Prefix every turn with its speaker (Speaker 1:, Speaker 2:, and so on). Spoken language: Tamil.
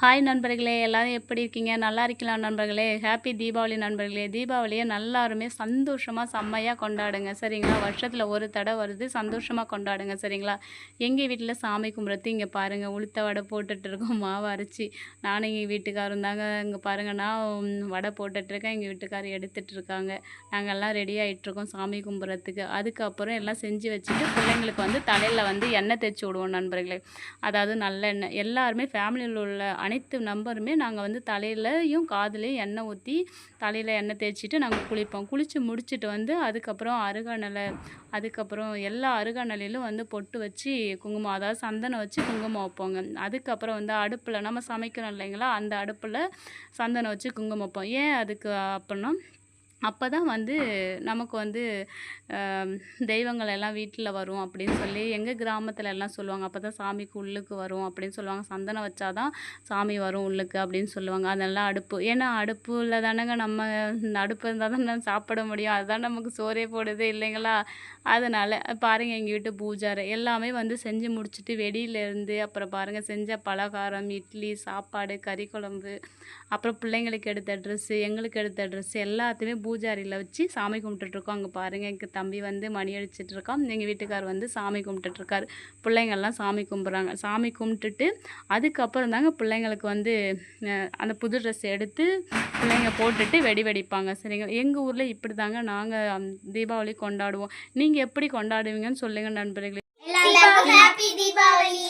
Speaker 1: ஹாய் நண்பர்களே. எல்லோரும் எப்படி இருக்கீங்க? நல்லா இருக்கலாம் நண்பர்களே? ஹாப்பி தீபாவளி நண்பர்களே. தீபாவளியை எல்லாருமே சந்தோஷமாக செம்மையாக கொண்டாடுங்க. சரிங்களா? வருஷத்தில் ஒரு தடவை வருது. சந்தோஷமாக கொண்டாடுங்க. சரிங்களா? எங்கள் வீட்டில் சாமி கும்பிட்றது இங்கே பாருங்கள் உளுத்த வடை போட்டுட்ருக்கோம் மாவு அரைச்சி. நானும் எங்கள் வீட்டுக்காரும் தாங்க இங்கே பாருங்கள் நான் வடை போட்டுட்ருக்கேன் எங்கள் வீட்டுக்காரர் எடுத்துகிட்ருக்காங்க நாங்கள்லாம் ரெடி ஆகிட்ருக்கோம் சாமி கும்பிட்றதுக்கு. அதுக்கப்புறம் எல்லாம் செஞ்சு வச்சுட்டு பிள்ளைங்களுக்கு வந்து தலையில் வந்து எண்ணெய் தேய்ச்சி விடுவோம் நண்பர்களே. அதாவது நல்லெண்ணெய் எல்லாருமே ஃபேமிலியில் உள்ள அனைத்து நம்பருமே நாங்கள் வந்து தலையிலையும் காதுலேயும் எண்ணெய் ஊற்றி தலையில் எண்ணெய் தேய்ச்சிட்டு நாங்கள் குளிப்போம். குளித்து முடிச்சுட்டு வந்து அதுக்கப்புறம் அருகாநிலை அதுக்கப்புறம் எல்லா அருகாநிலையிலும் வந்து பொட்டு வச்சு குங்குமம் அதாவது சந்தனம் வச்சு குங்குமம் வைப்போங்க. அதுக்கப்புறம் வந்து அடுப்பில் நம்ம சமைக்கிறோம் இல்லைங்களா? அந்த அடுப்பில் சந்தனம் வச்சு குங்குமம் வைப்போம். ஏன் அதுக்கு அப்படின்னா அப்போ தான் வந்து நமக்கு வந்து தெய்வங்கள் எல்லாம் வீட்டில் வரும் அப்படின்னு சொல்லி எங்கள் கிராமத்தில் எல்லாம் சொல்லுவாங்க. அப்போ தான் சாமிக்கு உள்ளுக்கு வரும் அப்படின்னு சொல்லுவாங்க. சந்தனம் வச்சாதான் சாமி வரும் உள்ளுக்கு அப்படின்னு சொல்லுவாங்க. அதெல்லாம் அடுப்பு. ஏன்னா அடுப்பில் தானேங்க நம்ம அடுப்பு இருந்தால் தான் நம்ம சாப்பிட முடியும். அதுதான் நமக்கு சோறே போடுது இல்லைங்களா? அதனால் பாருங்கள் எங்கள் வீட்டு பூஜாரை. எல்லாமே வந்து செஞ்சு முடிச்சுட்டு வெடியிலேருந்து அப்புறம் பாருங்கள் செஞ்ச பலகாரம் இட்லி சாப்பாடு கறி குழம்பு அப்புறம் பிள்ளைங்களுக்கு எடுத்த ட்ரெஸ்ஸு எங்களுக்கு எடுத்த ட்ரெஸ்ஸு எல்லாத்தையுமே பூஜாரியில் வச்சு சாமி கும்பிட்டுட்ருக்கோம். அங்கே பாருங்கள் எங்கள் தம்பி வந்து மணி அடிச்சிட்டு இருக்கான் எங்கள் வீட்டுக்கார் வந்து சாமி கும்பிட்டுட்ருக்காரு. பிள்ளைங்கள்லாம் சாமி கும்பிட்றாங்க. சாமி கும்பிட்டுட்டு அதுக்கப்புறம் தாங்க பிள்ளைங்களுக்கு வந்து அந்த புது ட்ரெஸ் எடுத்து பிள்ளைங்க போட்டுட்டு வெடி வெடிப்பாங்க. சரிங்க? எங்கள் ஊரில் இப்படி தாங்க நாங்கள் தீபாவளி கொண்டாடுவோம். நீங்கள் எப்படி கொண்டாடுவீங்கன்னு சொல்லுங்கள் நண்பர்களே.
Speaker 2: ஹாப்பி தீபாவளி.